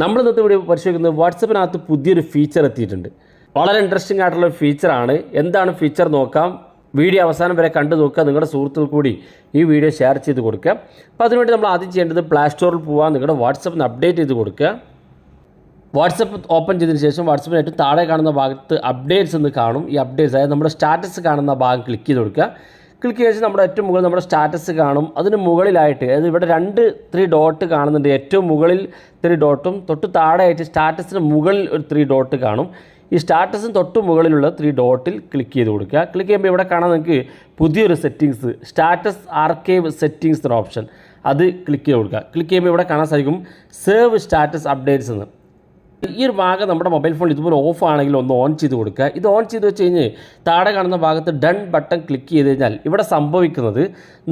നമ്മൾ ഇന്നത്തെ ഇവിടെ പരിശോധിക്കുന്നത് വാട്സപ്പിനകത്ത് പുതിയൊരു ഫീച്ചർ എത്തിയിട്ടുണ്ട്. വളരെ ഇൻട്രസ്റ്റിംഗ് ആയിട്ടുള്ള ഫീച്ചറാണ് എന്താണ് ഫീച്ചർ നോക്കാം. വീഡിയോ അവസാനം വരെ കണ്ടു നോക്കുക. നിങ്ങളുടെ സുഹൃത്തുക്കൾ കൂടി ഈ വീഡിയോ ഷെയർ ചെയ്ത് കൊടുക്കുക. അപ്പോൾ അതിനുവേണ്ടി നമ്മൾ ആദ്യം ചെയ്യേണ്ടത് പ്ലേ സ്റ്റോറിൽ പോകാൻ നിങ്ങളുടെ വാട്സപ്പിന് അപ്ഡേറ്റ് ചെയ്ത് കൊടുക്കുക. വാട്സപ്പ് ഓപ്പൺ ചെയ്തതിന് ശേഷം വാട്സപ്പിന് ഏറ്റവും താഴെ കാണുന്ന ഭാഗത്ത് അപ്ഡേറ്റ്സ് എന്ന് കാണും. ഈ അപ്ഡേറ്റ്സ് അതായത് നമ്മുടെ സ്റ്റാറ്റസ് കാണുന്ന ഭാഗം ക്ലിക്ക് ചെയ്ത് കൊടുക്കുക. ക്ലിക്ക് ചെയ്ത് നമ്മുടെ ഏറ്റവും മുകളിൽ നമ്മുടെ സ്റ്റാറ്റസ് കാണും. അതിന് മുകളിലായിട്ട് അതായത് ഇവിടെ രണ്ട് ത്രീ ഡോട്ട് കാണുന്നുണ്ട്. ഏറ്റവും മുകളിൽ ത്രീ ഡോട്ടും തൊട്ട് താഴെയായിട്ട് സ്റ്റാറ്റസിന് മുകളിൽ ഒരു ത്രീ ഡോട്ട് കാണും. ഈ സ്റ്റാറ്റസിന് തൊട്ട് മുകളിലുള്ള ത്രീ ഡോട്ടിൽ ക്ലിക്ക് ചെയ്ത് കൊടുക്കുക. ക്ലിക്ക് ചെയ്യുമ്പോൾ ഇവിടെ കാണാൻ നിങ്ങൾക്ക് പുതിയൊരു സെറ്റിങ്സ് സ്റ്റാറ്റസ് ആർക്കൈവ് സെറ്റിങ്സ് എന്ന ഓപ്ഷൻ അത് ക്ലിക്ക് ചെയ്ത് കൊടുക്കുക. ക്ലിക്ക് ചെയ്യുമ്പോൾ ഇവിടെ കാണാൻ സാധിക്കും സേവ് സ്റ്റാറ്റസ് അപ്ഡേറ്റ്സ് എന്ന്. ഈ ഒരു ഭാഗം നമ്മുടെ മൊബൈൽ ഫോൺ ഇതുപോലെ ഓഫ് ആണെങ്കിൽ ഒന്ന് ഓൺ ചെയ്ത് കൊടുക്കുക. ഇത് ഓൺ ചെയ്ത് വെച്ച് കഴിഞ്ഞ് താഴെ കാണുന്ന ഭാഗത്ത് ഡൺ ബട്ടൺ ക്ലിക്ക് ചെയ്ത് കഴിഞ്ഞാൽ ഇവിടെ സംഭവിക്കുന്നത്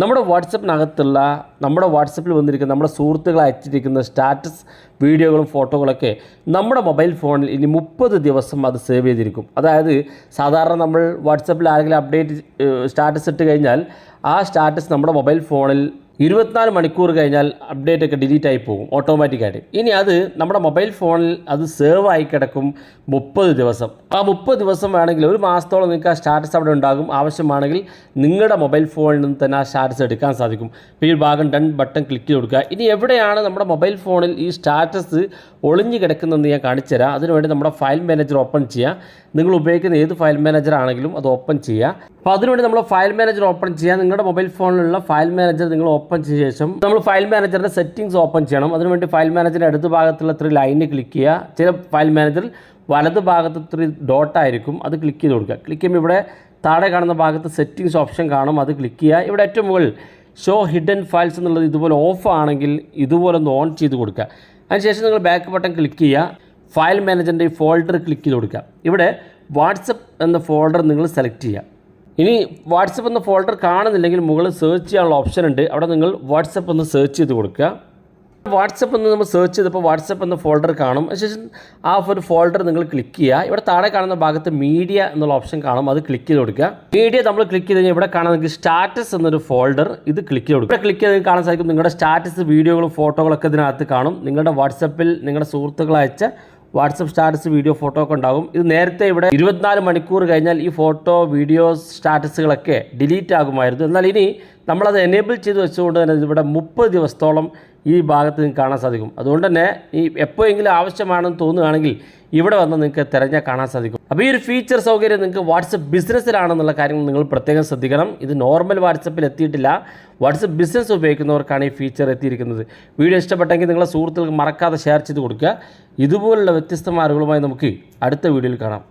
നമ്മുടെ വാട്സപ്പിനകത്തുള്ള നമ്മുടെ വാട്സപ്പിൽ വന്നിരിക്കുന്ന നമ്മുടെ സുഹൃത്തുക്കൾ അയച്ചിരിക്കുന്ന സ്റ്റാറ്റസ് വീഡിയോകളും ഫോട്ടോകളൊക്കെ നമ്മുടെ മൊബൈൽ ഫോണിൽ ഇനി മുപ്പത് ദിവസം അത് സേവ് ചെയ്തിരിക്കും. അതായത് സാധാരണ നമ്മൾ വാട്സപ്പിൽ ആരെങ്കിലും അപ്ഡേറ്റ് സ്റ്റാറ്റസ് ഇട്ട് കഴിഞ്ഞാൽ ആ സ്റ്റാറ്റസ് നമ്മുടെ മൊബൈൽ ഫോണിൽ ഇരുപത്തിനാല് മണിക്കൂർ കഴിഞ്ഞാൽ അപ്ഡേറ്റ് ഒക്കെ ഡിലീറ്റ് ആയി പോകും ഓട്ടോമാറ്റിക്കായിട്ട് ഇനി അത് നമ്മുടെ മൊബൈൽ ഫോണിൽ അത് സേവ് ആയി കിടക്കും മുപ്പത് ദിവസം. ആ മുപ്പത് ദിവസം വേണമെങ്കിൽ ഒരു മാസത്തോളം നിങ്ങൾക്ക് ആ സ്റ്റാറ്റസ് അവിടെ ഉണ്ടാകും. ആവശ്യമാണെങ്കിൽ നിങ്ങളുടെ മൊബൈൽ ഫോണിൽ നിന്ന് തന്നെ ആ സ്റ്റാറ്റസ് എടുക്കാൻ സാധിക്കും. ഈ ഭാഗം ഡൺ ബട്ടൺ ക്ലിക്ക് ചെയ്ത് കൊടുക്കുക. ഇനി എവിടെയാണ് നമ്മുടെ മൊബൈൽ ഫോണിൽ ഈ സ്റ്റാറ്റസ് ഒളിഞ്ഞു കിടക്കുന്നതെന്ന് ഞാൻ കാണിച്ചു തരാം. അതിനുവേണ്ടി നമ്മുടെ ഫയൽ മാനേജർ ഓപ്പൺ ചെയ്യുക. നിങ്ങൾ ഉപയോഗിക്കുന്ന ഏത് ഫയൽ മാനേജർ ആണെങ്കിലും അത് ഓപ്പൺ ചെയ്യുക. അപ്പോൾ അതിനുവേണ്ടി നമ്മൾ ഫയൽ മാനേജർ ഓപ്പൺ ചെയ്യുക. നിങ്ങളുടെ മൊബൈൽ ഫോണിലുള്ള ഫയൽ മാനേജർ നിങ്ങൾ ഓപ്പൺ ചെയ്ത ശേഷം നമ്മൾ ഫയൽ മാനേജറിന്റെ സെറ്റിംഗ്സ് ഓപ്പൺ ചെയ്യണം. അതിനുവേണ്ടി ഫയൽ മാനേജറിന്റെ അടുത്ത ഭാഗത്തുള്ള ത്രീ ലൈനിൽ ക്ലിക്ക് ചെയ്യുക. ചില ഫയൽ മാനേജറിൽ വലത് ഭാഗത്ത് ത്രീ ഡോട്ടായിരിക്കും അത് ക്ലിക്ക് ചെയ്ത് കൊടുക്കുക. ക്ലിക്ക് ചെയ്യുമ്പോൾ ഇവിടെ താഴെ കാണുന്ന ഭാഗത്ത് സെറ്റിംഗ്സ് ഓപ്ഷൻ കാണും. അത് ക്ലിക്ക് ചെയ്യുക. ഇവിടെ ഏറ്റവും മുകളിൽ ഷോ ഹിഡൻ ഫയൽസ് എന്നുള്ളത് ഇതുപോലെ ഓഫ് ആണെങ്കിൽ ഇതുപോലെ ഒന്ന് ഓൺ ചെയ്ത് കൊടുക്കുക. അതിനുശേഷം നിങ്ങൾ ബാക്ക് ബട്ടൺ ക്ലിക്ക് ചെയ്യുക. ഫയൽ മാനേജറിന്റെ ഈ ഫോൾഡർ ക്ലിക്ക് ചെയ്ത് കൊടുക്കുക. ഇവിടെ വാട്സപ്പ് എന്ന ഫോൾഡർ നിങ്ങൾ സെലക്ട് ചെയ്യുക. ഇനി വാട്സപ്പ് എന്ന ഫോൾഡർ കാണുന്നില്ലെങ്കിൽ മുകളിൽ സെർച്ച് ചെയ്യാനുള്ള ഓപ്ഷൻ ഉണ്ട്. അവിടെ നിങ്ങൾ വാട്സപ്പ് ഒന്ന് സെർച്ച് ചെയ്ത് കൊടുക്കുക. വാട്സപ്പ് എന്ന് നമ്മൾ സെർച്ച് ചെയ്തപ്പോൾ വാട്സപ്പ് എന്ന ഫോൾഡർ കാണും. അതിനുശേഷം ആ ഒരു ഫോൾഡർ നിങ്ങൾ ക്ലിക്ക് ചെയ്യുക. ഇവിടെ താഴെ കാണുന്ന ഭാഗത്ത് മീഡിയ എന്നുള്ള ഓപ്ഷൻ കാണും. അത് ക്ലിക്ക് ചെയ്ത് കൊടുക്കുക. മീഡിയ നമ്മൾ ക്ലിക്ക് ചെയ്ത് കഴിഞ്ഞാൽ ഇവിടെ കാണാൻ നിങ്ങൾക്ക് സ്റ്റാറ്റസ് എന്നൊരു ഫോൾഡർ ഇത് ക്ലിക്ക് ചെയ്ത് കൊടുക്കുക. ഇവിടെ ക്ലിക്ക് ചെയ്ത് കാണാൻ സാധിക്കും. നിങ്ങളുടെ സ്റ്റാറ്റസ് വീഡിയോകളും ഫോട്ടോകളൊക്കെ ഇതിനകത്ത് കാണും. നിങ്ങളുടെ വാട്സപ്പിൽ നിങ്ങളുടെ സുഹൃത്തുക്കൾ അയച്ച വാട്സപ്പ് സ്റ്റാറ്റസ് വീഡിയോ ഫോട്ടോ ഒക്കെ ഉണ്ടാകും ഇത് നേരത്തെ ഇവിടെ ഇരുപത്തിനാല് മണിക്കൂർ കഴിഞ്ഞാൽ ഈ ഫോട്ടോ വീഡിയോ സ്റ്റാറ്റസുകളൊക്കെ ഡിലീറ്റ് ആകുമായിരുന്നു. എന്നാൽ ഇനി നമ്മളത് എനേബിൾ ചെയ്ത് വെച്ചുകൊണ്ട് തന്നെ ഇവിടെ മുപ്പത് ദിവസത്തോളം ഈ ഭാഗത്ത് നിങ്ങൾക്ക് കാണാൻ സാധിക്കും. അതുകൊണ്ട് തന്നെ ഈ എപ്പോഴെങ്കിലും ആവശ്യമാണെന്ന് തോന്നുകയാണെങ്കിൽ ഇവിടെ വന്ന് നിങ്ങൾക്ക് തിരഞ്ഞാൽ കാണാൻ സാധിക്കും. അപ്പോൾ ഈ ഒരു ഫീച്ചർ സൗകര്യം നിങ്ങൾക്ക് വാട്സപ്പ് ബിസിനസ്സിലാണെന്നുള്ള കാര്യങ്ങൾ നിങ്ങൾ പ്രത്യേകം ശ്രദ്ധിക്കണം. ഇത് നോർമൽ വാട്സപ്പിൽ എത്തിയിട്ടില്ല. വാട്സപ്പ് ബിസിനസ് ഉപയോഗിക്കുന്നവർക്കാണ് ഈ ഫീച്ചർ എത്തിയിരിക്കുന്നത്. വീഡിയോ ഇഷ്ടപ്പെട്ടെങ്കിൽ നിങ്ങളുടെ സുഹൃത്തുക്കൾക്ക് മറക്കാതെ ഷെയർ ചെയ്ത് കൊടുക്കുക. ഇതുപോലുള്ള വ്യത്യസ്ത മാർഗങ്ങളുമായി നമുക്ക് അടുത്ത വീഡിയോയിൽ കാണാം.